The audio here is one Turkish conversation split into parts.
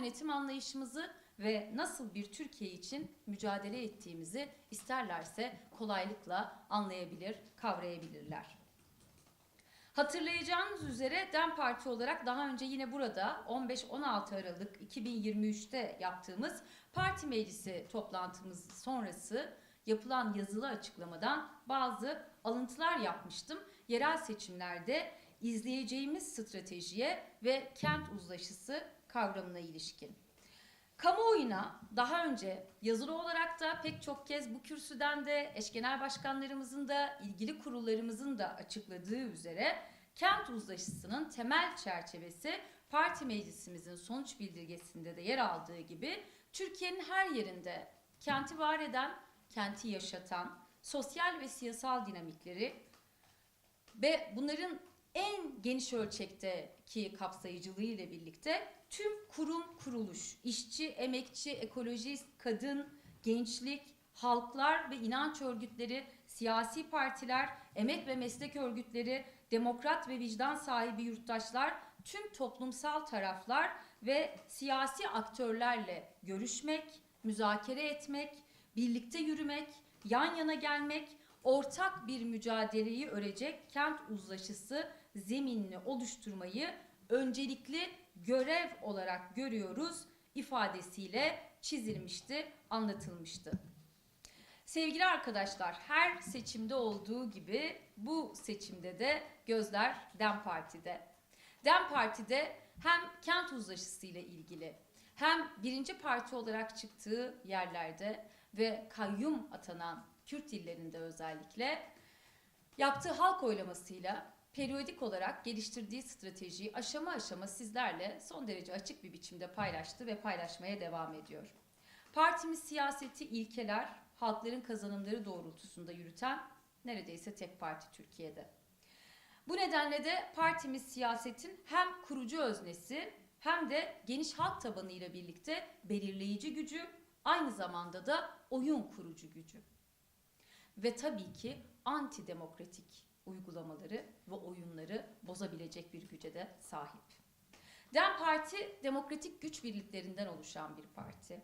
yönetim anlayışımızı ve nasıl bir Türkiye için mücadele ettiğimizi isterlerse kolaylıkla anlayabilir, kavrayabilirler. Hatırlayacağınız üzere DEM Parti olarak daha önce yine burada 15-16 Aralık 2023'te yaptığımız parti meclisi toplantımız sonrası yapılan yazılı açıklamadan bazı alıntılar yapmıştım. Yerel seçimlerde izleyeceğimiz stratejiye ve kent uzlaşısı kavramına ilişkin. Kamuoyuna daha önce yazılı olarak da pek çok kez bu kürsüden de eş genel başkanlarımızın da ilgili kurullarımızın da açıkladığı üzere kent uzlaşısının temel çerçevesi parti meclisimizin sonuç bildirgesinde de yer aldığı gibi Türkiye'nin her yerinde kenti var eden, kenti yaşatan, sosyal ve siyasal dinamikleri ve bunların en geniş ölçekteki kapsayıcılığı ile birlikte tüm kurum kuruluş, işçi, emekçi, ekolojist, kadın, gençlik, halklar ve inanç örgütleri, siyasi partiler, emek ve meslek örgütleri, demokrat ve vicdan sahibi yurttaşlar, tüm toplumsal taraflar ve siyasi aktörlerle görüşmek, müzakere etmek, birlikte yürümek, yan yana gelmek, ortak bir mücadeleyi örecek kent uzlaşısı zeminini oluşturmayı öncelikli görev olarak görüyoruz ifadesiyle çizilmişti, anlatılmıştı. Sevgili arkadaşlar, her seçimde olduğu gibi bu seçimde de gözler DEM Parti'de. DEM Parti'de hem kent uzlaşısı ile ilgili hem birinci parti olarak çıktığı yerlerde ve kayyum atanan Kürt illerinde özellikle yaptığı halk oylamasıyla periyodik olarak geliştirdiği stratejiyi aşama aşama sizlerle son derece açık bir biçimde paylaştı ve paylaşmaya devam ediyor. Partimiz siyaseti ilkeler, halkların kazanımları doğrultusunda yürüten neredeyse tek parti Türkiye'de. Bu nedenle de partimiz siyasetin hem kurucu öznesi hem de geniş halk tabanıyla birlikte belirleyici gücü, aynı zamanda da oyun kurucu gücü. Ve tabii ki antidemokratik uygulamaları ve oyunları bozabilecek bir güce de sahip. DEM Parti demokratik güç birliklerinden oluşan bir parti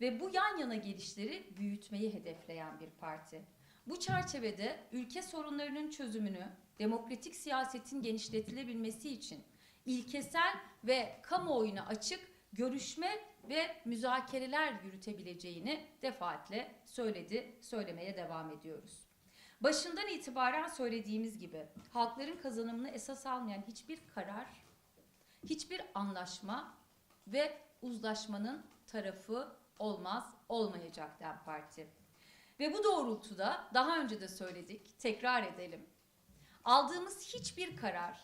ve bu yan yana gelişleri büyütmeyi hedefleyen bir parti. Bu çerçevede ülke sorunlarının çözümünü demokratik siyasetin genişletilebilmesi için ilkesel ve kamuoyuna açık görüşme ve müzakereler yürütebileceğini defaatle söyledi, söylemeye devam ediyoruz. Başından itibaren söylediğimiz gibi halkların kazanımını esas almayan hiçbir karar, hiçbir anlaşma ve uzlaşmanın tarafı olmaz, olmayacak DEM Parti. Ve bu doğrultuda daha önce de söyledik, tekrar edelim. Aldığımız hiçbir karar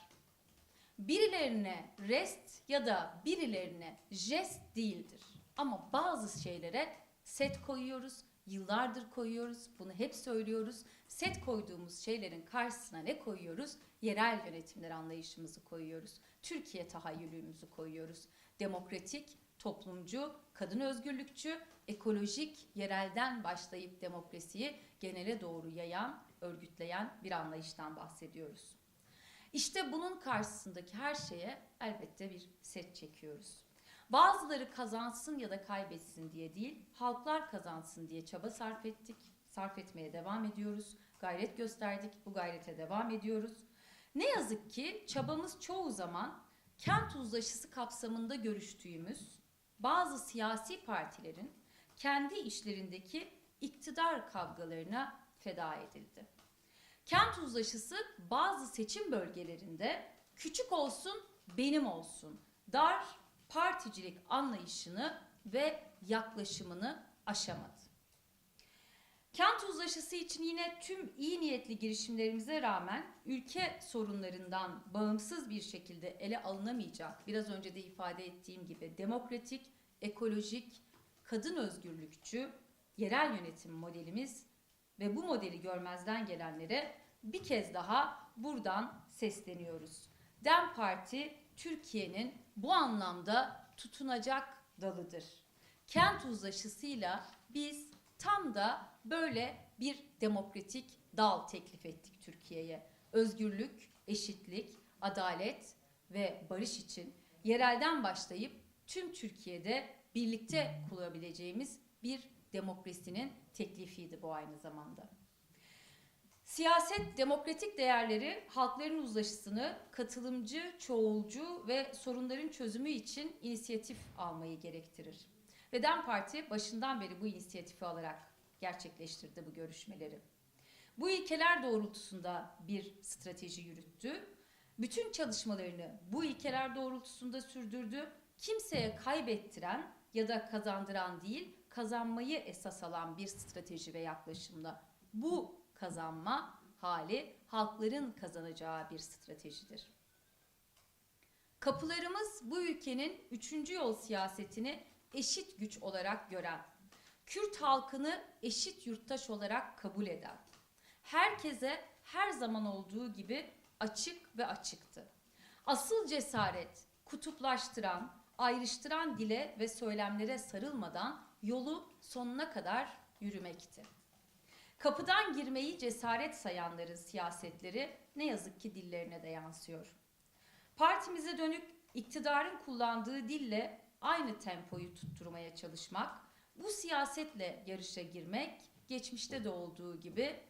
birilerine rest ya da birilerine jest değildir. Ama bazı şeylere set koyuyoruz, yıllardır koyuyoruz, bunu hep söylüyoruz. Set koyduğumuz şeylerin karşısına ne koyuyoruz? Yerel yönetimler anlayışımızı koyuyoruz. Türkiye tahayyülümüzü koyuyoruz. Demokratik, toplumcu, kadın özgürlükçü, ekolojik, yerelden başlayıp demokrasiyi genele doğru yayan, örgütleyen bir anlayıştan bahsediyoruz. İşte bunun karşısındaki her şeye elbette bir set çekiyoruz. Bazıları kazansın ya da kaybetsin diye değil, halklar kazansın diye çaba sarf ettik, sarf etmeye devam ediyoruz, gayret gösterdik, bu gayrete devam ediyoruz. Ne yazık ki çabamız çoğu zaman kent uzlaşısı kapsamında görüştüğümüz bazı siyasi partilerin kendi işlerindeki iktidar kavgalarına feda edildi. Kent uzlaşısı bazı seçim bölgelerinde küçük olsun benim olsun dar particilik anlayışını ve yaklaşımını aşamadı. Kent uzlaşısı için yine tüm iyi niyetli girişimlerimize rağmen ülke sorunlarından bağımsız bir şekilde ele alınamayacak, biraz önce de ifade ettiğim gibi demokratik, ekolojik, kadın özgürlükçü yerel yönetim modelimiz ve bu modeli görmezden gelenlere bir kez daha buradan sesleniyoruz. DEM Parti Türkiye'nin bu anlamda tutunacak dalıdır. Kent uzlaşısıyla biz tam da böyle bir demokratik dal teklif ettik Türkiye'ye. Özgürlük, eşitlik, adalet ve barış için yerelden başlayıp tüm Türkiye'de birlikte kurabileceğimiz bir demokrasinin teklifiydi bu aynı zamanda. Siyaset demokratik değerleri halkların uzlaşısını katılımcı, çoğulcu ve sorunların çözümü için inisiyatif almayı gerektirir. Ve DEM Parti başından beri bu inisiyatifi alarak gerçekleştirdi bu görüşmeleri. Bu ilkeler doğrultusunda bir strateji yürüttü. Bütün çalışmalarını bu ilkeler doğrultusunda sürdürdü. Kimseye kaybettiren ya da kazandıran değil, kazanmayı esas alan bir strateji ve yaklaşımla bu kazanma hali halkların kazanacağı bir stratejidir. Kapılarımız bu ülkenin üçüncü yol siyasetini eşit güç olarak gören, Kürt halkını eşit yurttaş olarak kabul eden, herkese her zaman olduğu gibi açık ve açıktı. Asıl cesaret kutuplaştıran, ayrıştıran dile ve söylemlere sarılmadan yolu sonuna kadar yürümekti. Kapıdan girmeyi cesaret sayanların siyasetleri ne yazık ki dillerine de yansıyor. Partimize dönük iktidarın kullandığı dille aynı tempoyu tutturmaya çalışmak, bu siyasetle yarışa girmek geçmişte de olduğu gibi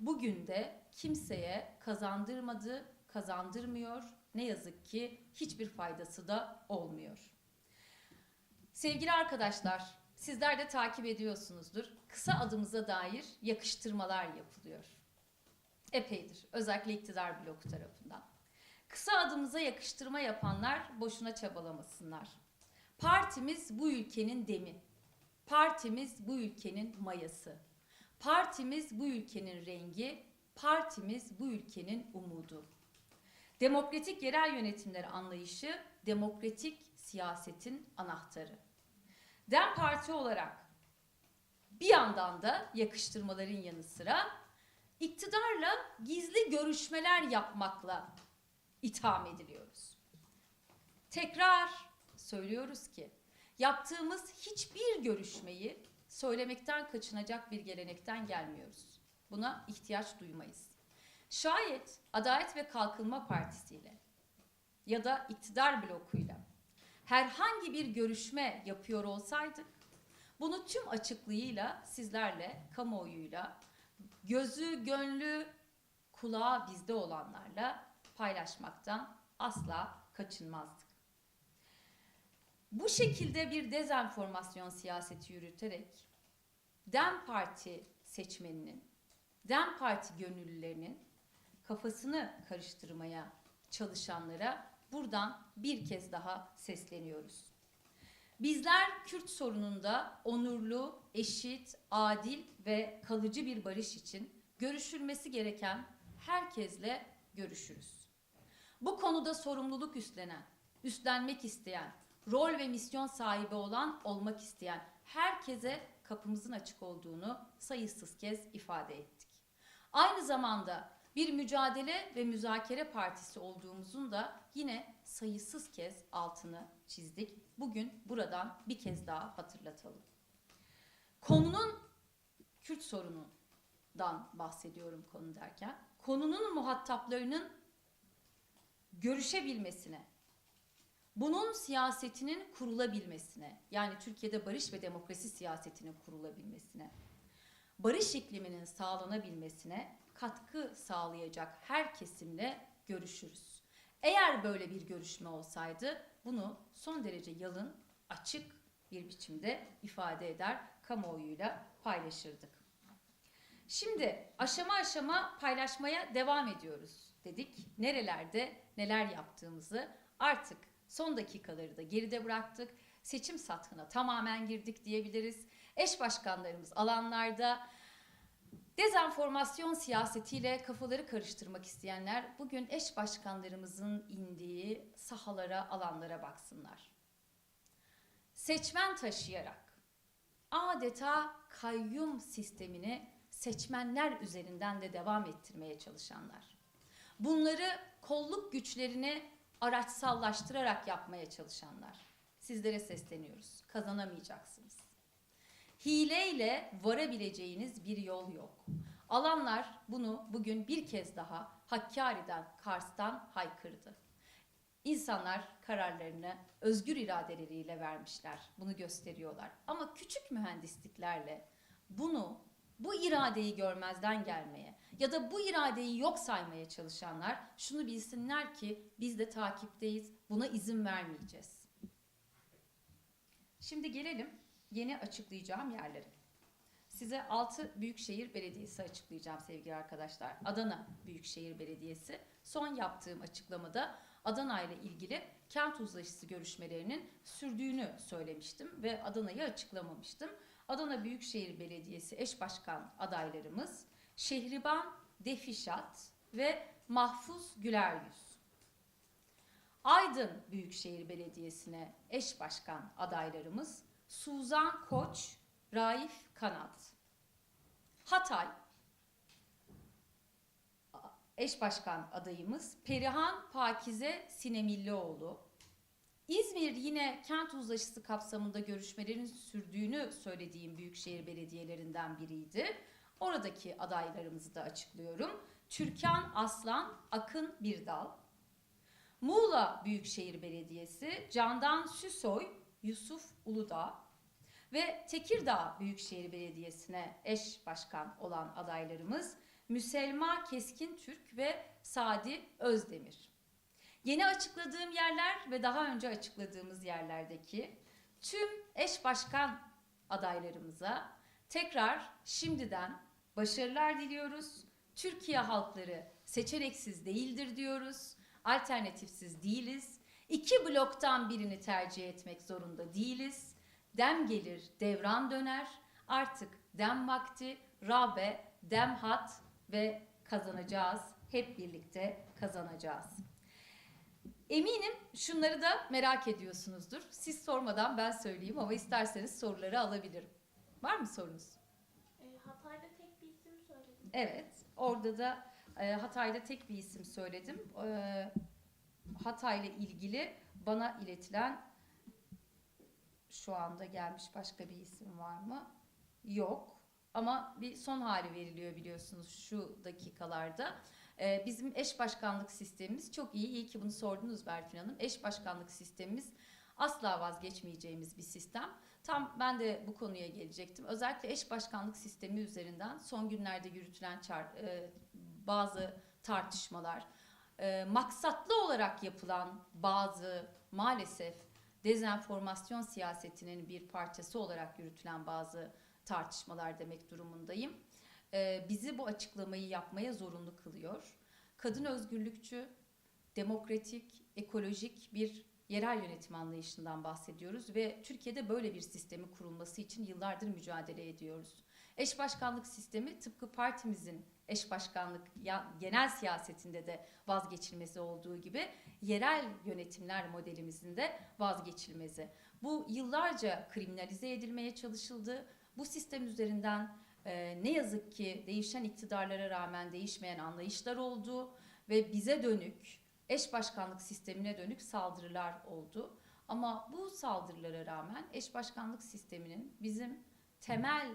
bugün de kimseye kazandırmadı, kazandırmıyor. Ne yazık ki hiçbir faydası da olmuyor. Sevgili arkadaşlar, sizler de takip ediyorsunuzdur. Kısa adımıza dair yakıştırmalar yapılıyor. Epeydir, özellikle iktidar bloku tarafından. Kısa adımıza yakıştırma yapanlar boşuna çabalamasınlar. Partimiz bu ülkenin demi. Partimiz bu ülkenin mayası. Partimiz bu ülkenin rengi, partimiz bu ülkenin umudu. Demokratik yerel yönetimler anlayışı demokratik siyasetin anahtarı. DEM Parti olarak bir yandan da yakıştırmaların yanı sıra iktidarla gizli görüşmeler yapmakla itham ediliyoruz. Tekrar söylüyoruz ki yaptığımız hiçbir görüşmeyi söylemekten kaçınacak bir gelenekten gelmiyoruz. Buna ihtiyaç duymayız. Şayet Adalet ve Kalkınma Partisi ile ya da iktidar blokuyla herhangi bir görüşme yapıyor olsaydık bunu tüm açıklığıyla sizlerle, kamuoyuyla, gözü, gönlü, kulağı bizde olanlarla paylaşmaktan asla kaçınmazdık. Bu şekilde bir dezenformasyon siyaseti yürüterek DEM Parti seçmeninin, DEM Parti gönüllülerinin kafasını karıştırmaya çalışanlara buradan bir kez daha sesleniyoruz. Bizler Kürt sorununda onurlu, eşit, adil ve kalıcı bir barış için görüşülmesi gereken herkesle görüşürüz. Bu konuda sorumluluk üstlenen, üstlenmek isteyen, rol ve misyon sahibi olan, olmak isteyen herkese kapımızın açık olduğunu sayısız kez ifade ettik. Aynı zamanda bir mücadele ve müzakere partisi olduğumuzun da yine sayısız kez altını çizdik. Bugün buradan bir kez daha hatırlatalım. Konunun Kürt sorunundan bahsediyorum konu derken. Konunun muhataplarının görüşebilmesine, bunun siyasetinin kurulabilmesine, yani Türkiye'de barış ve demokrasi siyasetinin kurulabilmesine, barış ikliminin sağlanabilmesine katkı sağlayacak her kesimle görüşürüz. Eğer böyle bir görüşme olsaydı bunu son derece yalın, açık bir biçimde ifade eder, kamuoyuyla paylaşırdık. Şimdi aşama aşama paylaşmaya devam ediyoruz dedik. Nerelerde neler yaptığımızı artık son dakikaları da geride bıraktık. Seçim sathına tamamen girdik diyebiliriz. Eş başkanlarımız alanlarda Dezenformasyon siyasetiyle kafaları karıştırmak isteyenler bugün eş başkanlarımızın indiği sahalara, alanlara baksınlar. Seçmen taşıyarak adeta kayyum sistemini seçmenler üzerinden de devam ettirmeye çalışanlar. Bunları kolluk güçlerini araçsallaştırarak yapmaya çalışanlar. Sizlere sesleniyoruz. Kazanamayacaksınız hileyle varabileceğiniz bir yol yok. Alanlar bunu bugün bir kez daha Hakkari'den, Kars'tan haykırdı. İnsanlar kararlarını özgür iradeleriyle vermişler. Bunu gösteriyorlar. Ama küçük mühendisliklerle bunu bu iradeyi görmezden gelmeye ya da bu iradeyi yok saymaya çalışanlar şunu bilsinler ki biz de takipteyiz. Buna izin vermeyeceğiz. Şimdi gelelim yeni açıklayacağım yerlere. Size 6 Büyükşehir Belediyesi açıklayacağım sevgili arkadaşlar. Adana Büyükşehir Belediyesi son yaptığım açıklamada Adana ile ilgili kent uzlaşısı görüşmelerinin sürdüğünü söylemiştim ve Adana'yı açıklamamıştım. Adana Büyükşehir Belediyesi eş başkan adaylarımız Şehriban Defişat ve Mahfuz Güleryüz. Aydın Büyükşehir Belediyesi'ne eş başkan adaylarımız Suzan Koç, Raif Kanat. Hatay eş başkan adayımız Perihan Pakize Sinemillioğlu. İzmir yine kent uzlaşısı kapsamında görüşmelerin sürdüğünü söylediğim büyükşehir belediyelerinden biriydi. Oradaki adaylarımızı da açıklıyorum. Türkan Aslan, Akın Birdal. Muğla Büyükşehir Belediyesi Candan Süsoy, Yusuf Uludağ ve Tekirdağ Büyükşehir Belediyesi'ne eş başkan olan adaylarımız Müselma Keskin Türk ve Sadi Özdemir. Yeni açıkladığım yerler ve daha önce açıkladığımız yerlerdeki tüm eş başkan adaylarımıza tekrar şimdiden başarılar diliyoruz. Türkiye halkları seçeneksiz değildir diyoruz. Alternatifsiz değiliz. İki bloktan birini tercih etmek zorunda değiliz. Dem gelir, devran döner. Artık dem vakti, Rabe, demhat ve kazanacağız. Hep birlikte kazanacağız. Eminim şunları da merak ediyorsunuzdur. Siz sormadan ben söyleyeyim ama isterseniz soruları alabilirim. Var mı sorunuz? E, Hatay'da tek bir isim söyledim. Evet. Orada da e, Hatay'da tek bir isim söyledim. Hatay'la ilgili bana iletilen şu anda gelmiş başka bir isim var mı? Yok. Ama bir son hali veriliyor biliyorsunuz şu dakikalarda. Ee, bizim eş başkanlık sistemimiz çok iyi. İyi ki bunu sordunuz Berfin Hanım. Eş başkanlık sistemimiz asla vazgeçmeyeceğimiz bir sistem. Tam ben de bu konuya gelecektim. Özellikle eş başkanlık sistemi üzerinden son günlerde yürütülen çar- e, bazı tartışmalar, e, maksatlı olarak yapılan bazı maalesef dezenformasyon siyasetinin bir parçası olarak yürütülen bazı tartışmalar demek durumundayım. Ee, bizi bu açıklamayı yapmaya zorunlu kılıyor. Kadın özgürlükçü, demokratik, ekolojik bir yerel yönetim anlayışından bahsediyoruz ve Türkiye'de böyle bir sistemi kurulması için yıllardır mücadele ediyoruz. Eş başkanlık sistemi tıpkı partimizin eş başkanlık ya, genel siyasetinde de vazgeçilmezi olduğu gibi yerel yönetimler modelimizin de vazgeçilmezi. Bu yıllarca kriminalize edilmeye çalışıldı. Bu sistem üzerinden e, ne yazık ki değişen iktidarlara rağmen değişmeyen anlayışlar oldu ve bize dönük eş başkanlık sistemine dönük saldırılar oldu. Ama bu saldırılara rağmen eş başkanlık sisteminin bizim temel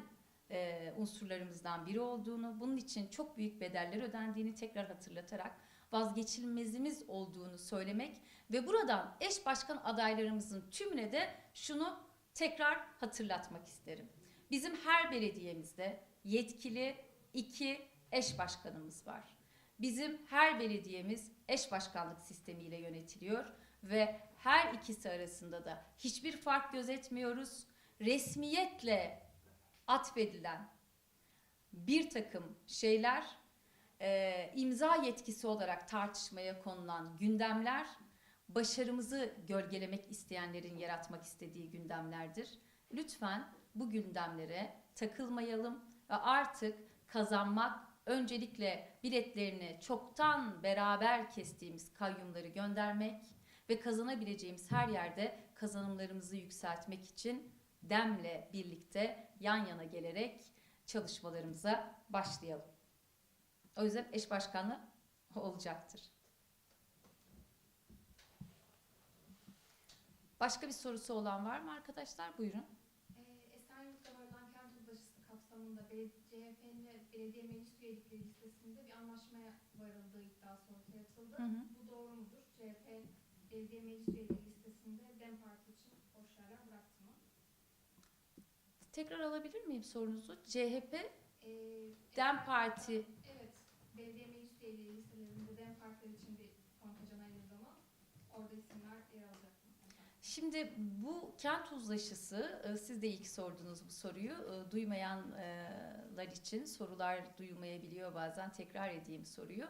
e, unsurlarımızdan biri olduğunu, bunun için çok büyük bedeller ödendiğini tekrar hatırlatarak vazgeçilmezimiz olduğunu söylemek ve buradan eş başkan adaylarımızın tümüne de şunu tekrar hatırlatmak isterim. Bizim her belediyemizde yetkili iki eş başkanımız var. Bizim her belediyemiz eş başkanlık sistemiyle yönetiliyor ve her ikisi arasında da hiçbir fark gözetmiyoruz. Resmiyetle atfedilen bir takım şeyler e, imza yetkisi olarak tartışmaya konulan gündemler başarımızı gölgelemek isteyenlerin yaratmak istediği gündemlerdir. Lütfen bu gündemlere takılmayalım ve artık kazanmak öncelikle biletlerini çoktan beraber kestiğimiz kayyumları göndermek ve kazanabileceğimiz her yerde kazanımlarımızı yükseltmek için demle birlikte yan yana gelerek çalışmalarımıza başlayalım. O yüzden eş başkanlığı olacaktır. Başka bir sorusu olan var mı arkadaşlar? Buyurun. Ee, Esenyurt'ta varılan kent uzlaşısı kapsamında CHP'nin belediye meclis üyelikleri listesinde bir anlaşmaya varıldığı iddiası ortaya atıldı. Hı hı. Bu doğru mudur? CHP belediye meclis üyeleri listesinde DEM Parti için boş yerler bıraktı mı? Tekrar alabilir miyim sorunuzu? CHP, Ee, DEM Parti Evet, belediye meclis üyeleri listelerinde DEM Partiler için bir kontenjan ayrıldı mı? Orada isimler yer alacak? Şimdi bu kent uzlaşısı, e, siz de ilk sordunuz bu soruyu. E, Duymayanlar için sorular duyulmayabiliyor bazen. Tekrar edeyim soruyu.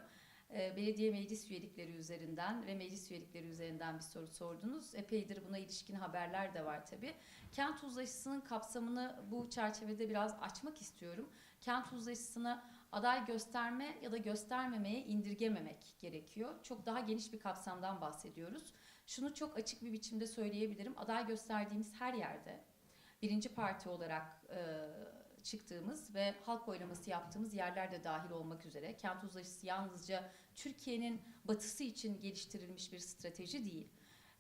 E, Belediye meclis üyelikleri üzerinden ve meclis üyelikleri üzerinden bir soru sordunuz. Epeydir buna ilişkin haberler de var tabii. Kent uzlaşısının kapsamını bu çerçevede biraz açmak istiyorum. Kent uzlaşısını aday gösterme ya da göstermemeye indirgememek gerekiyor. Çok daha geniş bir kapsamdan bahsediyoruz. Şunu çok açık bir biçimde söyleyebilirim. Aday gösterdiğimiz her yerde birinci parti olarak e, çıktığımız ve halk oylaması yaptığımız yerler de dahil olmak üzere kent uzlaşısı yalnızca Türkiye'nin batısı için geliştirilmiş bir strateji değil.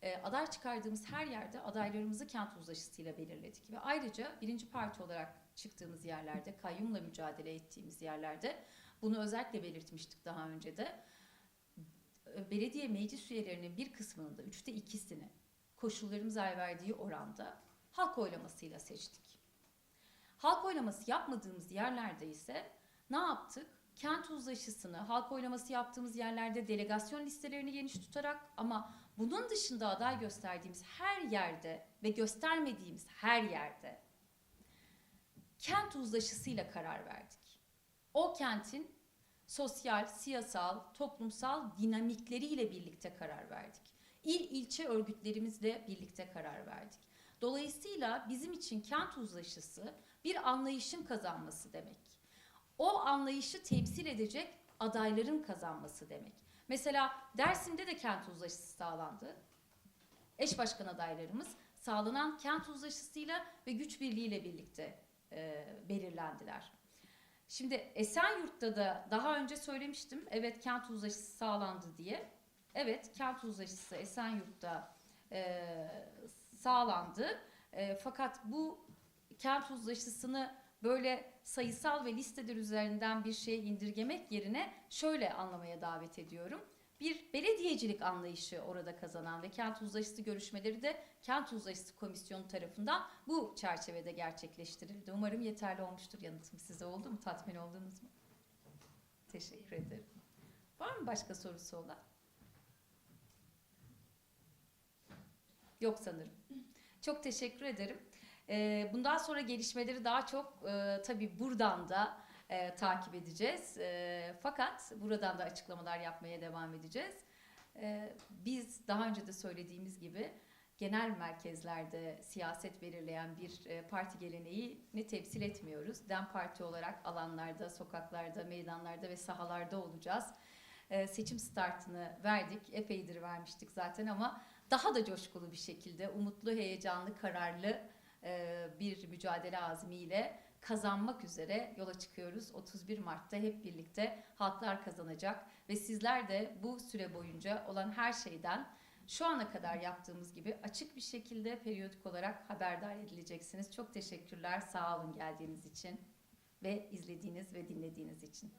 E, aday çıkardığımız her yerde adaylarımızı kent uzlaşısıyla belirledik ve ayrıca birinci parti olarak çıktığımız yerlerde, kayyumla mücadele ettiğimiz yerlerde bunu özellikle belirtmiştik daha önce de e, belediye meclis üyelerinin bir kısmının da üçte ikisini koşullarımız el verdiği oranda halk oylamasıyla seçtik. Halk oylaması yapmadığımız yerlerde ise ne yaptık? Kent uzlaşısını, halk oylaması yaptığımız yerlerde delegasyon listelerini geniş tutarak ama bunun dışında aday gösterdiğimiz her yerde ve göstermediğimiz her yerde kent uzlaşısıyla karar verdik. O kentin sosyal, siyasal, toplumsal dinamikleriyle birlikte karar verdik. İl ilçe örgütlerimizle birlikte karar verdik. Dolayısıyla bizim için kent uzlaşısı bir anlayışın kazanması demek. O anlayışı temsil edecek adayların kazanması demek. Mesela Dersim'de de kent uzlaşısı sağlandı. Eş başkan adaylarımız sağlanan kent uzlaşısıyla ve güç birliğiyle birlikte e, belirlendiler. Şimdi Esenyurt'ta da daha önce söylemiştim. Evet kent uzlaşısı sağlandı diye. Evet kent uzlaşısı Esenyurt'ta e, sağlandı. E, fakat bu kent uzlaşısını böyle sayısal ve listeler üzerinden bir şeye indirgemek yerine şöyle anlamaya davet ediyorum. Bir belediyecilik anlayışı orada kazanan ve kent uzlaşısı görüşmeleri de kent uzlaşısı komisyonu tarafından bu çerçevede gerçekleştirildi. Umarım yeterli olmuştur yanıtım size oldu mu? Tatmin oldunuz mu? Teşekkür ederim. Var mı başka sorusu olan? Yok sanırım. Çok teşekkür ederim. Ee, bundan sonra gelişmeleri daha çok e, tabii buradan da e, takip edeceğiz. E, fakat buradan da açıklamalar yapmaya devam edeceğiz. E, biz daha önce de söylediğimiz gibi genel merkezlerde siyaset belirleyen bir e, parti geleneğini temsil etmiyoruz. Dem Parti olarak alanlarda, sokaklarda, meydanlarda ve sahalarda olacağız. E, seçim startını verdik. Epeydir vermiştik zaten ama daha da coşkulu bir şekilde, umutlu, heyecanlı, kararlı e, bir mücadele azmiyle kazanmak üzere yola çıkıyoruz. 31 Mart'ta hep birlikte halklar kazanacak ve sizler de bu süre boyunca olan her şeyden şu ana kadar yaptığımız gibi açık bir şekilde periyodik olarak haberdar edileceksiniz. Çok teşekkürler. Sağ olun geldiğiniz için ve izlediğiniz ve dinlediğiniz için.